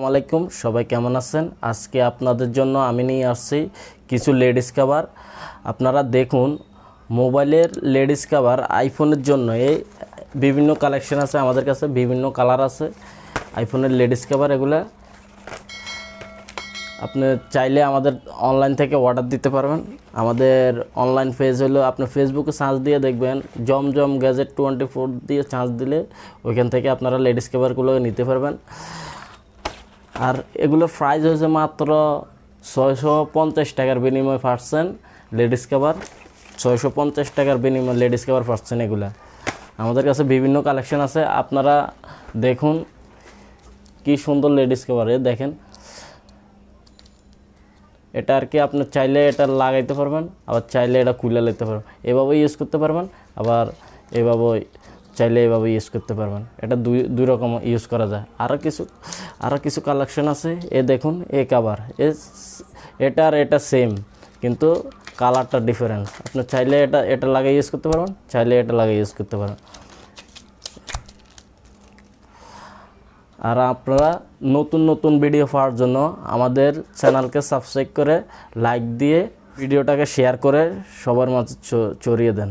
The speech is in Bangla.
আলাইকুম, সবাই কেমন আছেন? আজকে আপনাদের জন্য আমি নিয়ে আসছি কিছু লেডিস কাভার। আপনারা দেখুন, মোবাইলের লেডিস কাভার আইফোনের জন্য এই বিভিন্ন কালেকশন আছে, আমাদের কাছে বিভিন্ন কালার আছে আইফোনের লেডিস কাভার এগুলো। আপনি চাইলে আমাদের অনলাইন থেকে অর্ডার দিতে পারবেন। আমাদের অনলাইন পেজ হলো, আপনি ফেসবুকে সার্চ দিয়ে দেখবেন, জমজম গ্যাজেট টোয়েন্টি ফোর দিয়ে চার্জ দিলে ওইখান থেকে আপনারা লেডিস কাভারগুলো নিতে পারবেন। আর এগুলো প্রাইস হয়েছে মাত্র ছয়শো পঞ্চাশ টাকার বিনিময়ে পাচ্ছেন লেডিস কাভার ছয়শো পঞ্চাশ টাকার বিনিময়ে লেডিস কাভার পাচ্ছেন এগুলা। আমাদের কাছে বিভিন্ন কালেকশন আছে, আপনারা দেখুন কি সুন্দর লেডিস কাভার এ, দেখেন। এটা আর কি আপনি চাইলে এটা লাগাইতে পারবেন, আবার চাইলে এটা খুলে নিতে পারবেন। এভাবে ইউজ করতে পারবেন, আবার এভাবে চাইলে এভাবে ইউজ করতে পারবেন। এটা দুই দুই রকম ইউজ করা যায়। আরও কিছু আরও কিছু কালেকশন আছে। এ দেখুন, এ কাভার এ এটা আর এটা সেম কিন্তু কালারটা ডিফারেন্স আপনি চাইলে এটা এটা লাগিয়ে ইউজ করতে পারবেন, চাইলে এটা লাগিয়ে ইউজ করতে পারেন আর আপনারা নতুন নতুন ভিডিও পাওয়ার জন্য আমাদের চ্যানেলকে সাবস্ক্রাইব করে লাইক দিয়ে ভিডিওটাকে শেয়ার করে সবার মাঝে ছড়িয়ে দেন।